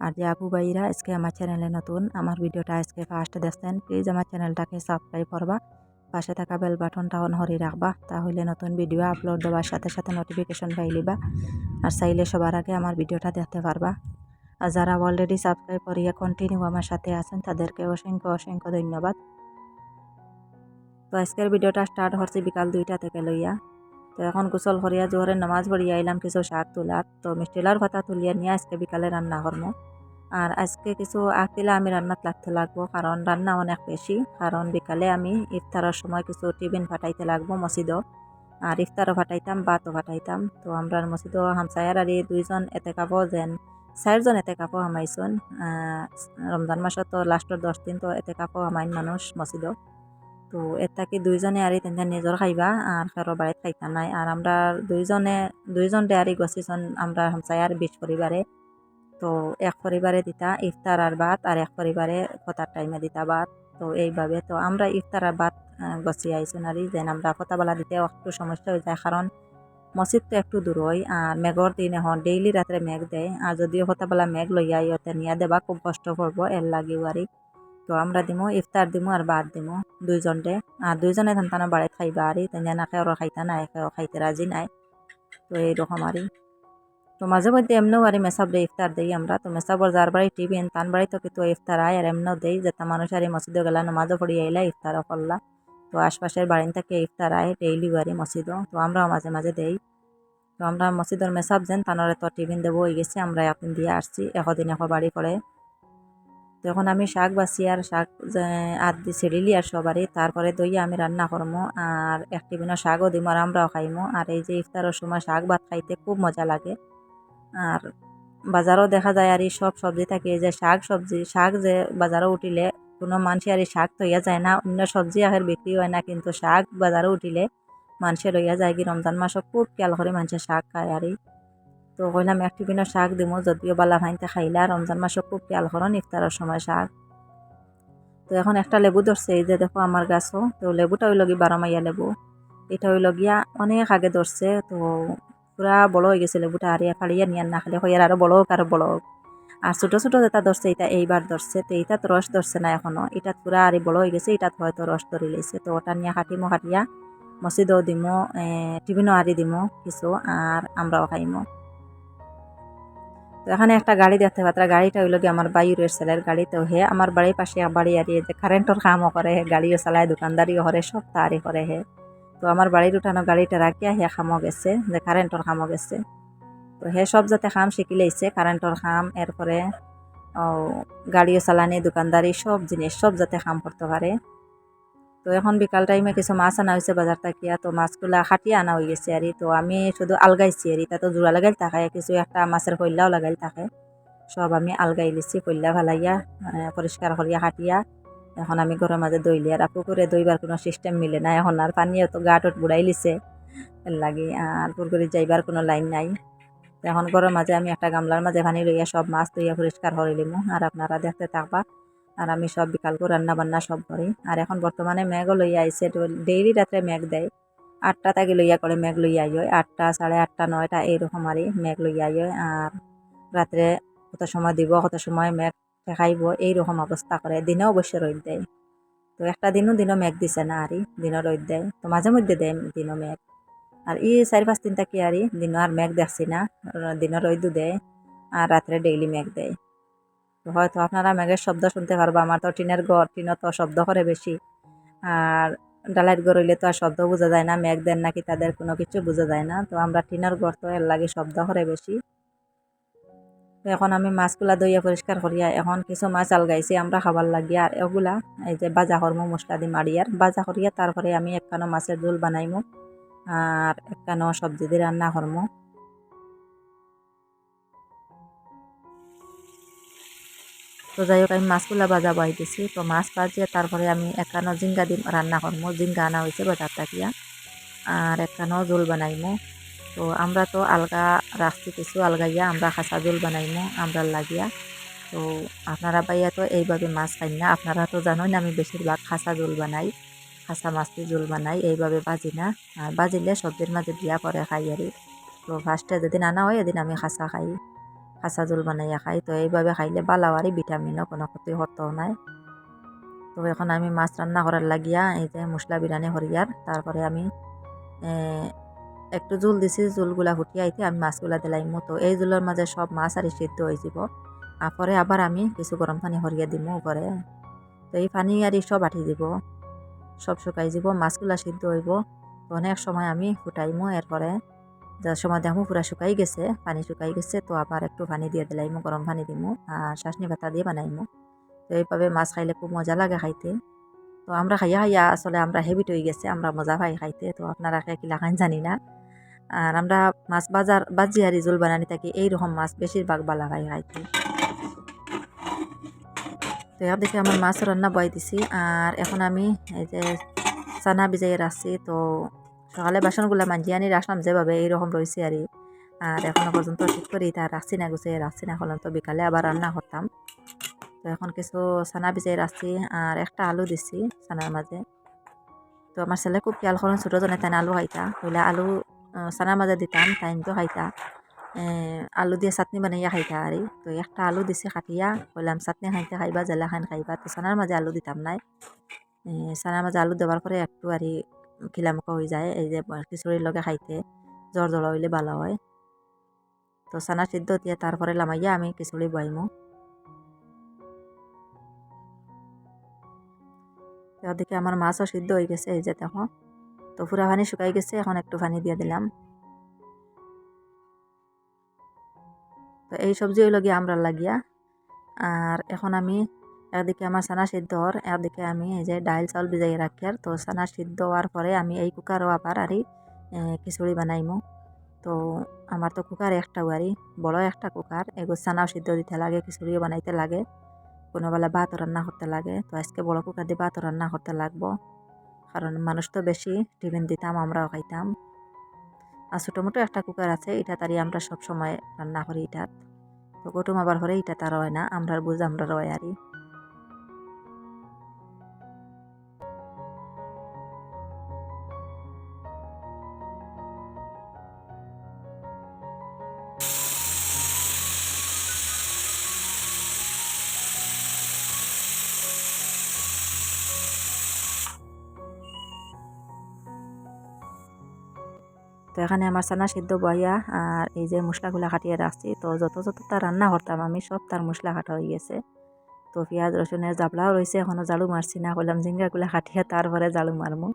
আর যে আপু ভাইরা আজকে আমার চ্যানেলে নতুন আমার ভিডিওটা আজকে ফার্স্ট দেখছেন প্লিজ আমার চ্যানেলটাকে সাবস্ক্রাইব করবা পাশে থাকা বেল বাটনটা অন হরি রাখবা তাহলে নতুন ভিডিও আপলোড দেওয়ার সাথে সাথে নোটিফিকেশন পাইলিবা আর চাইলে সবার আগে আমার ভিডিওটা দেখতে পারবা আর যারা অলরেডি সাবস্ক্রাইব করিয়া কন্টিনিউ আমার সাথে আছেন তাদেরকে অসংখ্য অসংখ্য ধন্যবাদ তো আজকের ভিডিওটা স্টার্ট হচ্ছে বিকাল দুইটা থেকে লইয়া তো এখন গোসল করিয়া জোহরে নামাজ পড়িয়া আইলাম, কিছু শাক তোলার তো মিষ্টিলার ভাতা তুলিয়া নিয়ে আজকে বিকালে রান্না করব আর আজকে কিছু আগ দিলে আমি রান্নাত লাগতে লাগবো, কারণ রান্না অনেক বেশি, কারণ বিকালে আমি ইফতারের সময় কিছু টিফিন ফাটাইতে লাগবো মসজিদও। আর ইফতারও ফাটাইতাম বাতও ফাটাইতাম তো আমরা মসজিদও হামসায়ার আর দুইজন এতে কাপো যেন চারজন এতে কাপো হামাইছুন রমজান মাসত তো লাস্টর দশ দিন তো এতে কাপো হামাইন মানুষ মসজিদও। তো এর থাকি দুইজনে আর তেন্তে নিজর খাইবা আর কারও বাড়িত খাইতা নাই। আর আমরা দুইজনে দুইজন ডেয়ারি গছিছন আমরা হামসায়ার বিশ পরিবারে তো এক পরিবারে দিতা ইফতার আর ভাত আর এক পরিবারে ফতার টাইমে দিতা ভাত তো এইভাবে তো আমরা ইফতার আর ভাত গছি আইসুন আর যেন আমরা ফতাবেলা দিতে একটু সমস্যা হয়ে যায় কারণ মসজিদ তো একটু দূর হয় আর মেঘর দিন এখন ডেইলি রাত্রে মেঘ দেয়। আর যদিও ফতাবেলা মেঘ লইয়া ইয়তে নিয়ে দেবা, খুব কষ্ট করব এর লাগিও আর তো আমরা দিমু, ইফতার দিমো আর ভাত দিমু দুইজনটে আর দুইজনে ধান বাড়িত খাইবা আর তেন নাকে ওরা খাইতা নাই খাইতে রাজি নাই। তো এইরকম আর। তো মাঝে মধ্যে এমনিও আর মেসাবরে ইফতার দেই আমরা। তো মেসাবর যার বাড়ি টিফিন তান বাড়ি তো কিন্তু ইফতার আয় আর এমনিও দেই যাতে মানুষ আর মসজিদে গেলা, নমাজও পড়ি আইলা, ইফতারও করলা। তো আশপাশের বাড়ি থেকে ইফতার আয় ডেইলি বাড়ি মসজিদও। তো আমরাও মাঝে মাঝে দেই। তো আমরা মসজিদের মেসাব যেন তানরে তো টিফিন দেবো হয়ে গেছি আমরা এখন দিয়ে আসছি। একদিন এক বাড়ি পড়ে। তো এখন আমি শাক বাছি আর শাক দি ছেড়িলি আর সবারই। তারপরে দইয়া আমি রান্না করব আর এক টিফিনও শাকও দিম আর আমরাও খাইমো। আর এই যে ইফতারের সময় শাক ভাত খাইতে খুব মজা লাগে। আর বাজারও দেখা যায় আর এই সব সবজি থাকে যে শাক সবজি, শাক যে বাজারও উঠিলে কোনো মানুষে আর এই শাক তৈয়া যায় না। অন্য সবজি আখের বিক্রি হয় না, কিন্তু শাক বাজারও উঠিলে মানুষে লইয়া যায়। কি রমজান মাসও খুব খেয়াল করে মানুষের শাক খায় আর তো কইলাম, এক টিফিনের শাক দিমো, যদিও বালা ভাইনতে খাইলা রমজান মাসও খুব খেয়াল করেন ইফতারের সময় শাক। তো এখন একটা লেবু ধরছে, এই যে দেখো আমার গাছও, তো লেবুটা হইল বারো মাইয়া লেবু। এটা হইল গিয়া অনেক আগে ধরছে, তো পুরা বড় হয়ে গেছে লেবুটা, আর ফাড়িয়া নিয়ার না খালি হইয়ার আরও বড় হোক, আরও বড় হোক। আর ছোটো ছোটো যেটা ধরছে, এটা এইবার ধরছে, তো এইটা তো রস ধরছে না এখনও এটা পুরা আর বড় হয়ে গেছে এটা হয়তো রস ধরে লেছে। তো ওটা নিয়ে কাটিমো কাটিয়া মসজিদও দিমো টিফিনও আরি দিমো কিছু, আর আমরাও খাইমো। এখানে একটা গাড়ি দেখতে পাত্রা গাড়িটা হইল কি আমার বাইরের ছেলের গাড়ি। তো হে আমার বাড়ির পাশে বাড়ি আর যে কারেন্টর কামও করে হে, গাড়িও চালায়, দোকানদারিও করে, সব তারই করে হে। তো আমার বাড়ির উঠানো গাড়িটা রাখিয়া হে খামো গেছে, যে কারেন্টর খামো গেছে। তো হে সব যাতে খাম শিখি লাইছে কারেন্টর খাম এরপরে গাড়িও চালানি, দোকানদারি, সব জিনিস, সব যাতে খাম করতে পারে। তো এখন বিকাল টাইমে কিছু মাছ আনা হয়েছে বাজার থাকিয়া তো মাছগুলা খাটিয়ে আনা হয়ে গেছে আর তো আমি শুধু আলগাইছি আর তা তো জোড়া লাগাইল থাকে, কিছু একটা মাছের কইলাও লাগাইল থাকে। সব আমি আলগাই লিছি কইলা ভালাইয়া পরিষ্কার করিয়া খাটিয়া। এখন আমি ঘরের মাঝে দইলি আর পুকুরে দইবার কোনো সিস্টেম মিলে না এখন আর পানিও তো গাটত বুড়াই লিছে। লাগি আর পুকুরে যাইবার কোনো লাইন নাই। এখন ঘরের মাঝে আমি একটা গামলার মাঝে পানি লইয়া সব মাছ দইয়া পরিষ্কার করে লিমু, আর আপনারা দেখতে থাকবা। আর আমি সব বিকাল করে রান্না বান্না সব করি। আর এখন বর্তমানে মেঘও লইয়া আইছে ডেইলি রাত্রে মেঘ দেয়। আটটা তাকে লইয়া করে মেঘ লইয়া আই আটটা, সাড়ে আটটা, নয়টা এইরকম আরই মেঘ লইয়া আই আর রাত্রে কত সময় দিব, কত সময় মেঘ দেখাইব এইরকম অবস্থা করে। দিনেও অবশ্য রোদ দেয়। তো একটা দিনও দিনও মেঘ দিছে না আরই, দিনও রোদ দেয়। তো মাঝে মধ্যে দেয় দিনও মেঘ আর ই চারি পাঁচ দিন থাকি আরই, দিনও আর মেঘ দেখছি না, দিনও রোদও দেয়, আর রাত্রে ডেইলি মেঘ দেয়। হয়তো আপনারা মেঘের শব্দ শুনতে পারব। আমার তো টিনের ঘর টিনও তো শব্দ করে বেশি। আর ডালাইট ঘর হইলে তো আর শব্দ বোঝা যায় না মেঘ দেন নাকি তাদের কোনো কিছু বোঝা যায় না। তো আমরা টিনের ঘর তো এর লাগে শব্দ করে বেশি। তো এখন আমি মাছগুলা দইয়া পরিষ্কার করিয়া এখন কিছু মাছ আলগাইছি আমরা খাবার লাগিয়া। আর এগুলা এই যে বাজা করমু মশলা দি মারিয়ার বাজা করিয়া তারপরে আমি একখানো মাছের ঝোল বানাইমু। আর একখানো সবজি দিয়ে রান্না করমু। তো যাই হোক, আমি মাছগুলা বাজা বাই দিছি। তো মাছ বাজিয়ে তারপরে আমি একানো জিঙ্গা দিম, রান্না করব জিঙ্গা আনা হয়েছে বাজার থাকিয়া আর একানো জোল বানাইমো। তো আমরা তো আলগা রাখছি কিছু আলগাইয়া আমরা খাসা জোল বানাইমো আমরা লাগিয়া। তো আপনারা বাইয়া তো এইভাবে মাছ খাই না। আপনারা তো জানেন আমি বেশিরভাগ খাসা জোল বানাই, খাসা মাছটি জোল বানাই, এইভাবে বাজি না। আর বাজিলে সবজির মাঝে দিয়া করে খাই আর তো ফার্স্টে যেদিন আনা হয়, এদিন আমি খাসা খাই। খাসা জোল বানাইয়া খাই। তো এইভাবে খাইলে বালাও আর ভিটামিনও কোনো ক্ষতি হতেও নাই। তো এখন আমি মাছ রান্না করার লাগিয়া এই যে মশলা বিরিয়ানি হরিয়ার তারপরে আমি একটু জোল দিছি, জোলগুলা ফুটিয়ে আইতে আমি মাছগুলা দিলাইমো। তো এই জোলের মাঝে সব মাছ আর সিদ্ধ হয়ে যাব আর পরে আবার আমি কিছু গরম পানি হরিয়ে দিমো উপরে। তো এই পানি আর সব আঠি দিব সব শুকাই যাব মাছগুলা সিদ্ধ হইব। অনেক সময় আমি ফুটাইমো এরপরে। যার সময় দেখো পুরা শুকাই গেছে, পানি শুকাই গেছে, তো আবার একটু পানি দিয়ে দিলাইমো, গরম পানি দিমো, আর চাশনি পাতা দিয়ে বানাইমো। তো এইভাবে মাছ খাইলে খুব মজা লাগে খাইতে। তো আমরা খাইয়া খাইয়া আসলে আমরা হেবিট হয়ে গেছে, আমরা মজা পাই খাইতে, তো আপনারা কে কিলা খান জানি না। আর আমরা মাছ বাজার, বাজি আর জোল বানানি থাকি এইরকম মাছ বেশিরভাগ বালা খাই খাইতে। তো এর দেখে আমার মাছ রান্না বয় দিছি, আর এখন আমি এই যে চানা ভিজাই রাখছি, তো সকালে বাসনগুলো মাঞ্জি আনি রাখলাম যেভাবে এইরকম রয়েছে আর আর এখনও পর্যন্ত ঠিক করি, তা রাখছি না গুছিয়ে রাখছি না হলাম তো বিকালে আবার রান্না করতাম। তো এখন কিছু চানা ভিজাই রাখছি আর একটা আলু দিছি চানার মাঝে। তো আমার ছেলে খুব খেয়াল করেন ছোটো জনে তাই আলু খাইতা হইলে আলু চানার মাঝে দিতাম তাই তো খাইতা। আলু দিয়ে চাটনি বানাইয়া খাইতা আর তো একটা আলু দিছি কাটিয়া, কইলাম চাটনি খাইতে খাইবা, জেলা খান খাইবা। তো চানার মাঝে আলু দিতাম নাই। চানার মাঝে আলু দেওয়ার পরে একটু আর খিলামুখা হয়ে যায়, এই যে খিচুড়ির লগে খাইতে জ্বর জ্বলা হইলে ভালো হয়। তো চানা সিদ্ধ দিয়ে তারপরে লামাইয়া আমি খিচুড়ি বইমো ওদিকে আমার মাছও সিদ্ধ হয়ে গেছে, এই যে দেখো। তো পুরা পানি শুকাই গেছে, এখন একটু পানি দিয়ে দিলাম। তো এই সবজি হইল গিয়ে আমরা লাগিয়া। আর এখন আমি একদিকে আমার সানা সিদ্ধ হর একদিকে আমি এই যে ডাইল চাউল ভিজাই রাখি আর। তো সানা সিদ্ধ হওয়ার পরে আমি এই কুকারও আবার আরই খিচুড়ি বানাইমু। তো আমার তো কুকার একটা আরই বড় একটা কুকার। এগো সানাও সিদ্ধ দিতে লাগে, খিচুড়িও বানাইতে লাগে। কোনো বেলা ভাত রান্না করতে লাগে। তো আজকে বড় কুকার দিয়ে ভাত রান্না করতে লাগবো। কারণ মানুষ তো বেশি টিফিন দিতাম, আমরাও খাইতাম। আর ছোটো মোটো একটা কুকার আছে, এটা তারই আমরা সব সময় রান্না করি এটাত তো কুটুম আবার ঘরে এটা তার হয় না, আমরার বুঝ আমরা রয় আরই তো এখানে আমার চানা সিদ্ধ বইয়া আর এই যে মশলাগুলা কাটিয়ে রাখছি। তো যত যত তার রান্না করতাম আমি সব তার মশলা কাটা হয়ে গেছে। তো পেঁয়াজ, রসুনের জাবলাও রয়েছে এখনও জালু মারছি না, কইলাম জিঙ্গাগুলা কাটিয়ে তারপরে জালু মারমু।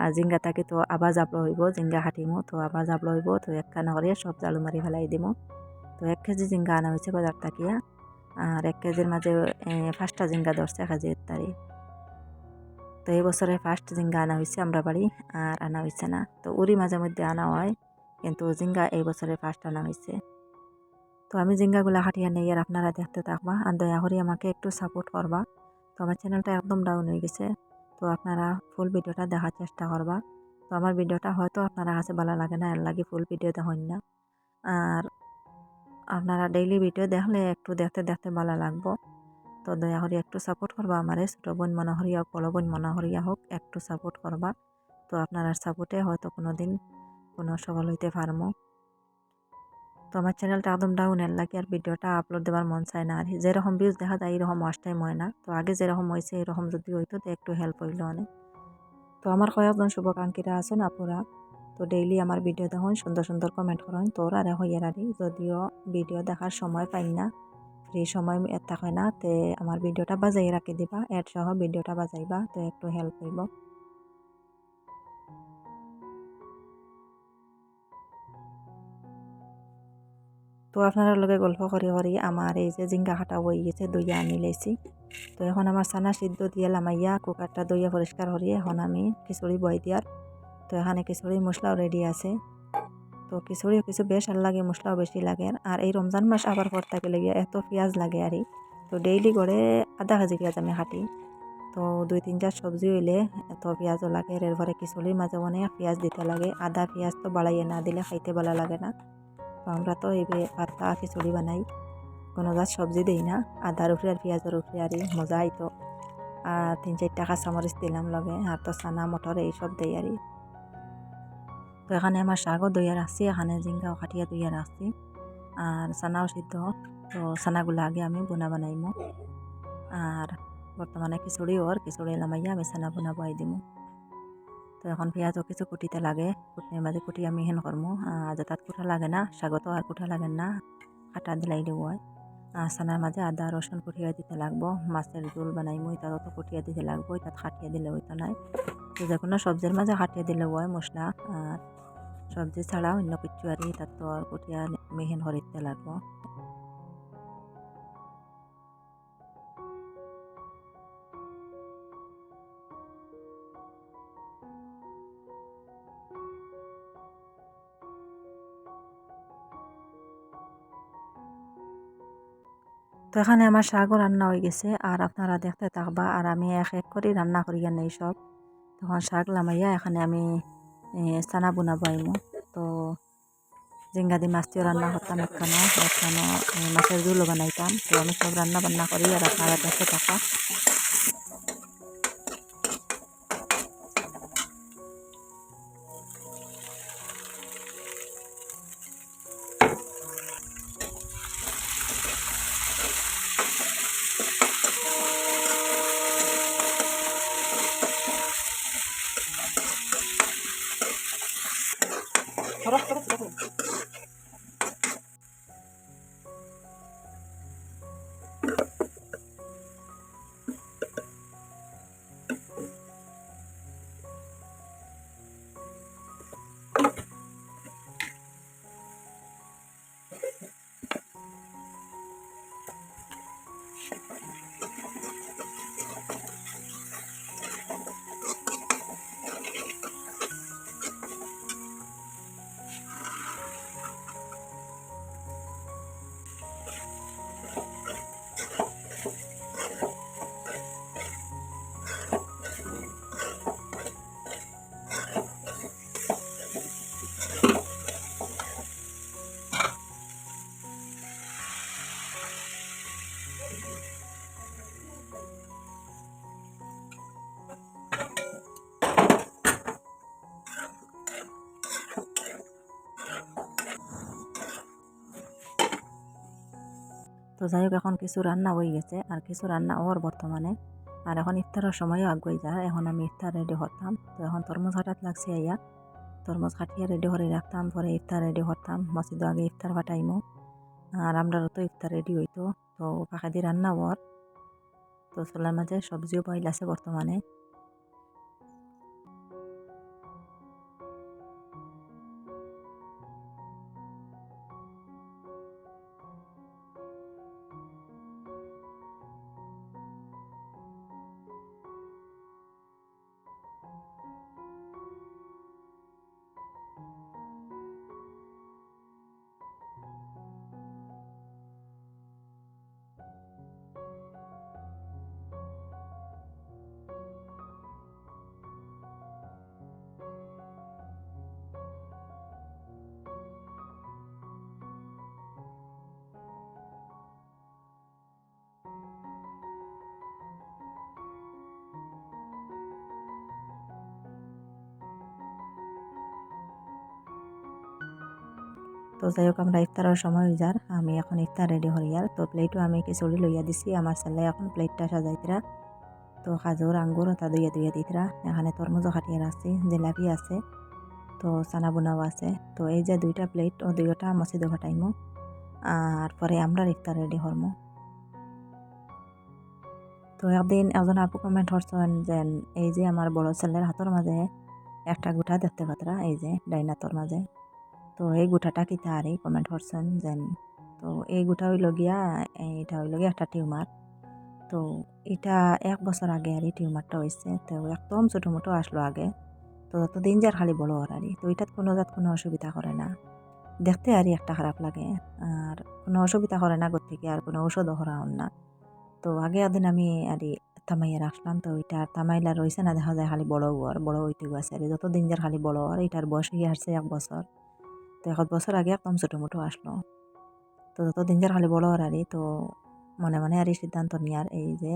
আর জিঙ্গা তাকে তো আবার জাবলো হইব জিঙ্গা কাটিমু, তো আবার জাবলো হইব, তো এক কানা করে সব জালু মারি ফেলাই দিমু। তো এক কেজি জিঙ্গা আনা হয়েছে বাজার তাকিয়া। আর এক কেজির মাঝে পাঁচটা জিঙ্গা ধরছে কাজে তারিখ তো এই বছরে ফার্স্ট জিঙ্গা আনা হয়েছে আমরা বাড়ি, আর আনা হয়েছে না। তো উড়ি মাঝে মধ্যে আনা হয়, কিন্তু জিঙ্গা এই বছরে ফার্স্ট আনা হয়েছে। তো আমি জিঙ্গাগুলা হাঁটিয়ে নেই আর আপনারা দেখতে থাকবা, আর দয়া করে আমাকে একটু সাপোর্ট করবা। তো আমার চ্যানেলটা একদম ডাউন হয়ে গেছে, তো আপনারা ফুল ভিডিওটা দেখার চেষ্টা করবা। তো আমার ভিডিওটা হয়তো আপনারা কাছে ভালো লাগে না, এর লাগে ফুল ভিডিও দেখুন না। আর আপনারা ডেইলি ভিডিও দেখলে একটু দেখতে দেখতে ভালো লাগবো। তো দয়া করে একটু সাপোর্ট করবা আমারে, ছোটো বোন মনে হরিয়া হোক, বড় বোন মনে হরিয়া হোক, একটু সাপোর্ট করবা। তো আপনার সাপোর্টে হয়তো কোনো দিন কোনো সফল হইতে পারমো। তো আমার চ্যানেলটা একদম ডাউনের লাগে, আর ভিডিওটা আপলোড দেওয়ার মন চায় না। আর যেরকম ভিউজ দেখা যায়, এরকম ওয়াশ টাইম হয় না। তো আগে যেরকম হয়েছে এরকম যদি হইতো, তো একটু হেল্প হইল অনেক। তো আমার কয়েকজন শুভাকাঙ্ক্ষীরা আছেন আপুরা। তো ডেইলি আমার ভিডিও দেখুন, সুন্দর সুন্দর কমেন্ট করেন। তোর আর হইয়ার আরে, যদিও ভিডিও দেখার সময় পাই না। ফ্রি সময় থাকে না, তে আমার ভিডিওটা বাজাই রাখি দিবা। এড সহ ভিডিওটা বাজাইবা, তো একটু হেল্প হইব। তো আপনারা লগে গল্প করি করি আমার এই যে জিঙ্গা খাটা বই গেছে, দইয়া আনি লেছি। তো এখন আমার সানা সিদ্ধ দিয়ে লামাইয়া কুকারটা দইয়া পরিষ্কার করি। এখন আমি খিচুড়ি বই দিয়ার। তো এখানে খিচুড়ি মশলাও রেডি আছে। তো খিচুড়িও কিছু বেশ আর লাগে, মশলাও বেশি লাগে। আর এই রমজান মাস আবার থাকে লেগে এত পেঁয়াজ লাগে আর। তো ডেইলি করে আধা কেজি পেঁয়াজ আমি কাটি তো দুই তিনটা সবজি হইলে এত পেঁয়াজও লাগে এরপরে খিচুড়ির মাঝে অনেক পেঁয়াজ দিতে লাগে। আদা পেঁয়াজ তো বাড়াইয়ে না দিলে খাইতে ভালো লাগে না। তো আমরা তো এই পাতা, খিচুড়ি বানাই। কোনো গাছ সবজি দিই না, আদার উপরে আর পেঁয়াজের উপরে আর মজা আইতো আর তিন চারটা কাঁচামরিচ দিলাম লগে, আর তো চানা, মটর, এইসব দেই আর। তো এখানে আমার শাকও দইয়া রাখছি এখানে জিঙ্গাও কাটিয়া দইয়া রাখছি আর চানাও সিদ্ধ, তো চানাগুলো আগে আমি বোনা বানাইমো। আর বর্তমানে খিচুড়ি ওর, খিচুড়ি লামাইয়া আমি চানা বোনা বয়াই দিমু। তো এখন পেঁয়াজও কিছু কুটিতে লাগে, কুটির মাঝে কুটি আমি হেন করমু। আর তাত কুঠা লাগে না শাগতো আর কুঠা লাগে না কাটা দিলাই দিব আর চানার মাঝে আদা, রসুন কুটিয়া দিতে লাগবো, মাছের ঝোল বানাইমু তাতও তো কুটিয়া দিতে লাগবো তাত খাটিয়ে দিলে হইতো নাই। তো যে কোনো সবজির মাঝে খাটিয়ে দিলে হয় মশলা। আর সবজি ছাড়া অন্য কিছু আর তাত তো কুটিয়া মিহিন হরিতে লাগবো। তো এখানে আমার শাকও রান্না হয়ে গেছে, আর আপনারা দেখতে থাকবা, আর আমি এক এক করে রান্না করি নেই সব তখন শাক লামাইয়া এখানে আমি চানা বনাব আইমো তো জিঙ্গা দি মাছটিও রান্না করতাম একখানো একখানো মাছের ঝুলো বানাইতাম তো আমি সব রান্না বান্না করি আর আপনারা দেখে থাকা তো যাই হোক, এখন কিছু রান্না হয়ে গেছে। আর কিছু রান্না ওর বর্তমানে। আর এখন ইফতারের সময়ও আগুয়ে যায়। এখন আমি ইফতার রেডি করতাম। তো এখন তরমুজ হাটাত লাগছে আইয়া তরমুজ কাটিয়ে রেডি করে রাখতাম। পরে ইফতার রেডি করতাম। মসজিদ আগে ইফতার ফাটাইমো আর আমরা তো ইফতার রেডি হইতো। তো পাখা দিয়ে রান্না ওর তো চোলার মাঝে সবজিও পাইল আছে বর্তমানে। তো যাই হোক, আমরা ইফতারের সময় যার, আমি এখন ইফতার রেডি হরিয়ার তো প্লেটও আমি খিচুড়ি লইয়া দিছি, আমার ছেলে এখন প্লেটটা সাজাইতরা তো খাজুর, আঙ্গুর, তা দুইয়া দুইয়া দিতরা এখানে তরমুজও খাটিয়ে আছে জিলাপি আছে, তো চানা বোনাও আছে। তো এই যে দুইটা প্লেট ও দুইটা মসজিদে ঘটাইমু আর পরে আমরা ইফতার রেডি হরমু। তো একদিন একজন আপু কমেন্ট করছেন যে, এই যে আমার বড় ছেলের হাতের মাঝে একটা গুঠা দেখতে পাত্রা, এই যে ডাইনাতর মাঝে। তো এই গোটাটা কিতা আর এই কমেন্ট করছেন যেন। তো এই গোটা হইল গিয়া এটা হইল গিয়া একটা টিউমার তো এটা এক বছর আগে আর এই টিউমারটা হয়েছে তো একদম ছোটো মোটো আসলো আগে। তো ততদিন যার খালি বড় আর তো এটাত কোনো জাত কোনো অসুবিধা করে না। দেখতে আর একটা খারাপ লাগে। আর কোনো অসুবিধা করে না থেকে আর কোনো ঔষধও করা হন না। তো আগে একদিন আমি আর তামাইয়া রাখলাম তো ওইটা আর তামাইলা রয়েছে না দেখা যায় খালি বড় আর বড় হইতে গেছে। আর যত দিন যার খালি বড় আর এটার বয়স গিয়ে আসছে এক বছর তো এক বছর আগে একদম ছোটো মোটো আসলো। তো যত দিন যার খালি বড় আর তো মনে মনে আর সিদ্ধান্ত নিয়ার এই যে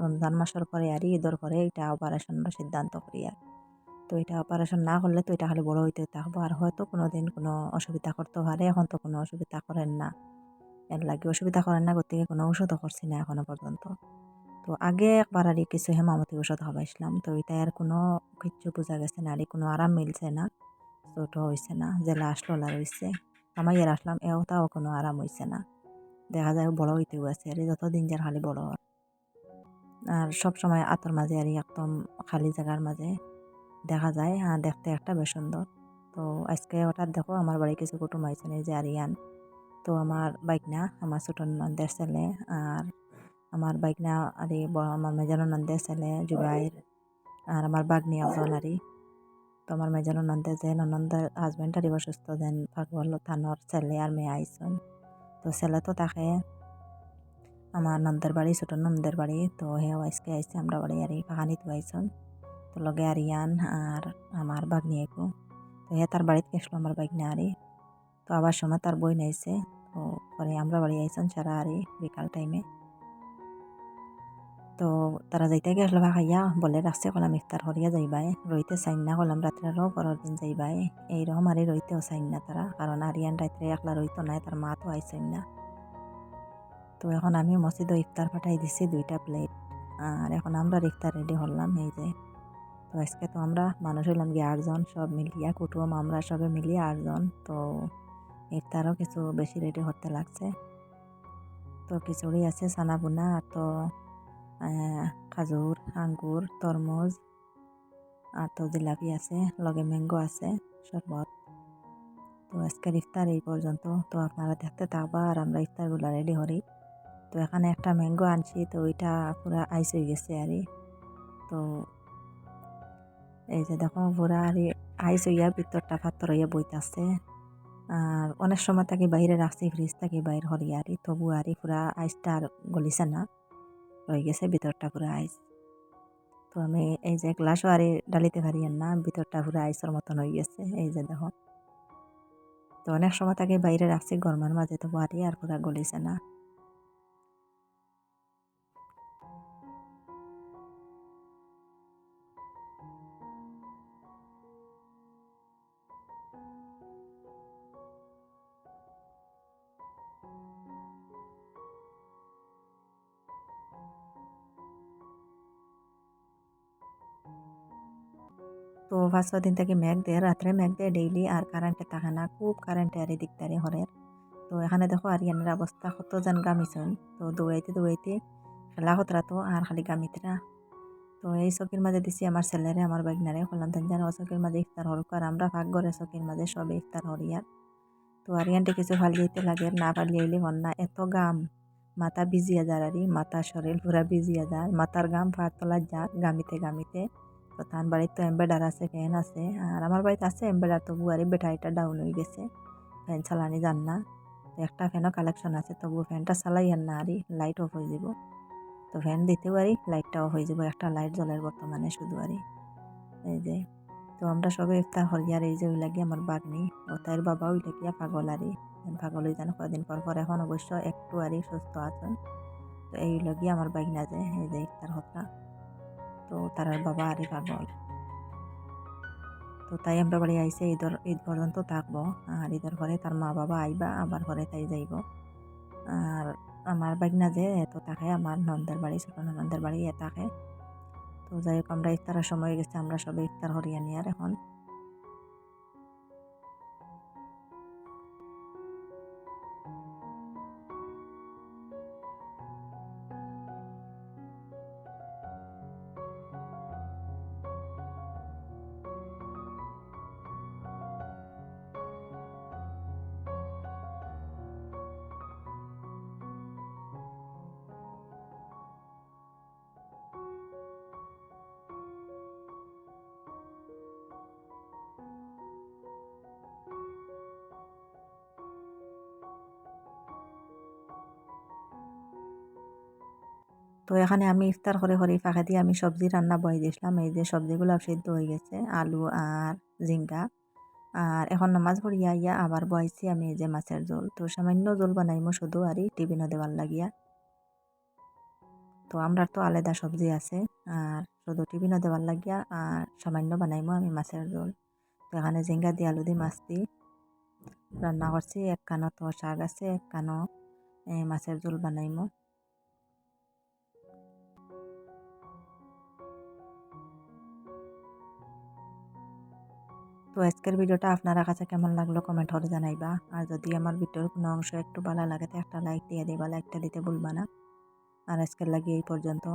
রমজান মাসের পরে আর ঈদর পরে এটা অপারেশনের সিদ্ধান্ত করি আর। তো এটা অপারেশন না করলে তো এটা খালি বড় হইতে থাকব আর হয়তো কোনো দিন কোনো অসুবিধা করতে পারে, এখন তো কোনো অসুবিধা করেন না। এর লাগে অসুবিধা করেন না, গতিকে কোনো ওষুধও করছি না এখনও পর্যন্ত। তো আগে একবার আর কিছু হেমামতি ওষুধ খাবাইছিলাম তো এটা আর কোনো কিচ্ছু বোঝা গেছে না আর কোনো আরাম মিলছে না। ছোট হয়েছে না, যে লাশ লোলা রয়েছে আমার ইয়ার আসলাম, এও তাও কোনো আরাম হয়েছে না। দেখা যায় বড় হইতেও আছে, আর যত দিন যার খালি বড় আর সব সময় আতর মাঝে আর একদম খালি জায়গার মাঝে দেখা যায় হ্যাঁ দেখতে একটা বেশ সুন্দর। তো আজকে হঠাৎ দেখো আমার বাড়ি কিছু কুটুম এই যে আরিয়ান। তো আমার বাইক না আমার ছোট নন্দের ছেলে আর আমার বাইক না আর আমার মেজানো নন্দের ছেলে, জুবাইর, আর আমার বাগনি একজন আরি তো মেজানো নন্দে যে নন্দের হাজব্যান্ড আর অসুস্থ যেন পাগল থানোর ছেলে আর মেয়ে আইসন। তো ছেলে তো তাকে, আমার নন্দের বাড়ি, ছোট নন্দের বাড়ি, তো হেও আজকে আইসে আমরা বাড়ি আর পাহানি তো আইসন। তো লগে আর ইয়ান আর আমার বাগনিয়েকু তো হে তার বাড়িতে গেছিল আমার বাগনা আরি। তো আবার সময় তার বই নাইছে, তো পরে আমরা বাড়ি আইসন সারা আরি, বিকাল টাইমে তো তারা যাইতে গেছিল খাইয়া, বলে রাখছে কলাম ইফতার করিয়া যাইবাই। রইতে চাইন না কলাম রাত্রে রাত্রেরও পরের দিন যাইবাই। এইরকম আর রইতেও চাইন না তারা, কারণ আরিয়ান রাত্রে একলা রইতো নাই, তার মা তো আইসেন না তো এখন আমি মসজিদে ইফতার পাঠাই দিছি দুইটা প্লেট, আর এখন আমরা ইফতার রেডি হলাম এই যে। তো আজকে তো আমরা মানুষ হইলাম গিয়ে আটজন, সব মিলিয়া কুটুম, আমরা সবে মিলিয়ে আটজন, তো ইফতারও কিছু বেশি রেডি হতে লাগছে। তো খিচুড়ি আছে সানা বুনা আর তো খাজুর, আঙ্গুর, তরমুজ আর তো জিলাপি আছে, লগে ম্যাঙ্গো আছে, শরবত। তো আজকের ইফতার এই পর্যন্ত। তো আপনারা দেখতে থাকবা আর আমরা ইফতারগুলো রেডি করি। তো এখানে একটা ম্যাঙ্গো আনছি, তো ওইটা পুরা আইস হয়ে গেছে আর তো এই যে দেখো, পুরা আর আইস হইয়া ভিতরটা পাথর হইয়া বইতাছে। আর অনেক সময় থাকি বাইরে রাখছি ফ্রিজ থাকি বাইর হরিয়া আরি তবু আরি পুরা আইসটা আর গলিছে না। রয়ে গেছে ভিতরটা পুরো আইস। তো আমি এই যে গ্লাসও ওয়ারি ডালিতে পারি না, ভিতরটা পুরো আইসের মতন হয়ে গেছে, এই যে দেখো। তো অনেক সময় তাকে বাইরে রাখছি, গরমের মাঝে তো বাড়ি আর পুরা গলিছে না। তো ছ দিন থেকে মেঘ দেয় রাত্রে মেঘ দেয় ডেইলি আর কারেন্টে থাকে না খুব কারেন্টে আর এদিক তারে হরের তো এখানে দেখো আরিয়ানের অবস্থা কত যেন গামিছন তো দৌড়াইতে দৌড়াইতে খেলা হতরা তো আর খালি গামিতরা তো এই চকির মাঝে দিছি আমার ছেলেরে আমার বাইকনারে বললাম তেন যেন চকির মাঝে ইফতার হরুক আর আমরা ভাগ করে চকির মাঝে সবে ইফতার হরিয়ার তো আরিয়ানটি কিছু ফালিয়াইতে লাগে না ফালিয়াইলে হন না এত গাম মাথা বিজিয়া যার আরি মাথা শরীর পুরা বিজিয়া যার মাথার গাম ফাট তোলা যাক গামিতে গামিতে তো তার বাড়িতে তো এম্বেডার আছে, ফ্যান আছে। আর আমার বাড়িতে আছে এম্বেডার তবু আর ব্যাটারিটা ডাউন হয়ে গেছে। ফ্যান চালানি যান না। তো একটা ফ্যানও কালেকশন আছে তবু ফ্যানটা চালাই আর না আরই লাইট অফ হয়ে যাব। তো ফ্যান দিতেও পারি লাইটটা অফ হয়ে যাব, একটা লাইট জ্বলের বর্তমানে শুধু আরই এই। যে, তো আমরা সবে ইফতার হরি আর এই যে ওই লাগে আমার বাগনি। ও তাইর বাবা ওই লাগিয়া পাগল আরই পাগল হয়ে যান কদিন পর পর এখন অবশ্য একটু আরই সুস্থ আছেন তো এই লাগিয়ে আমার বাইক না যায় এই যে ইফতার হতা তো তারার বাবা আরে পাগল তো তাই আমরা বাড়ি আইসে ঈদর, ঈদ পর্যন্ত থাকব। আর ঈদের ঘরে তার মা বাবা আইবা, আবার ঘরে তাই যাইব। আর আমার বাগনা যে তো থাকে, আমার নন্দের বাড়ি, ছোট নন্দের বাড়ি এ থাকে। তো যাই হোক, আমরা ইফতারের সময় গেছে, আমরা সবাই ইফতার হরিয়া নিয়ে এখন। তো এখানে আমি ইফতার করে করে ফাঁকে দিয়ে আমি সবজি রান্না বয়ে দিয়েছিলাম। এই যে সবজিগুলো সিদ্ধ হয়ে গেছে, আলু আর জিঙ্গা আর এখন নামাজ পড়িয়া ইয়া আবার বয়েছি আমি এই যে মাছের ঝোল। তো সামান্য ঝোল বানাইমো শুধু আর টিফিনও দেওয়ার লাগিয়া। তো আমরা তো আলাদা সবজি আছে, আর শুধু টিফিনও দেওয়ার লাগিয়া আর সামান্য বানাইমো আমি মাছের ঝোল। তো এখানে জিঙ্গা দিয়ে আলু দিয়ে মাছ দিই রান্না করছি। এক কানো তো শাক আছে, এক কানো মাছের ঝোল বানাইমো। তো আজকের ভিডিওটা আপনারা কাছে কেমন লাগল কমেন্ট করে জানাইবা। আর যদি আমার ভিডিওর কোনো অংশ একটু ভালো লাগে তো একটা লাইক দিয়ে দিবা লাইকটা দিতে ভুলবা না। আর আজকের লাগে এই পর্যন্ত।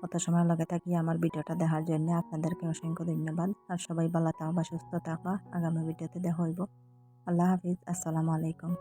কত সময় লাগে থাকি আমার ভিডিওটা দেখার জন্য আপনাদেরকে অসংখ্য ধন্যবাদ। আর সবাই ভালো থাকবা, সুস্থ থাকবা। আগামী ভিডিওতে দেখা হইব। আল্লাহ হাফিজ, আসসালামু আলাইকুম।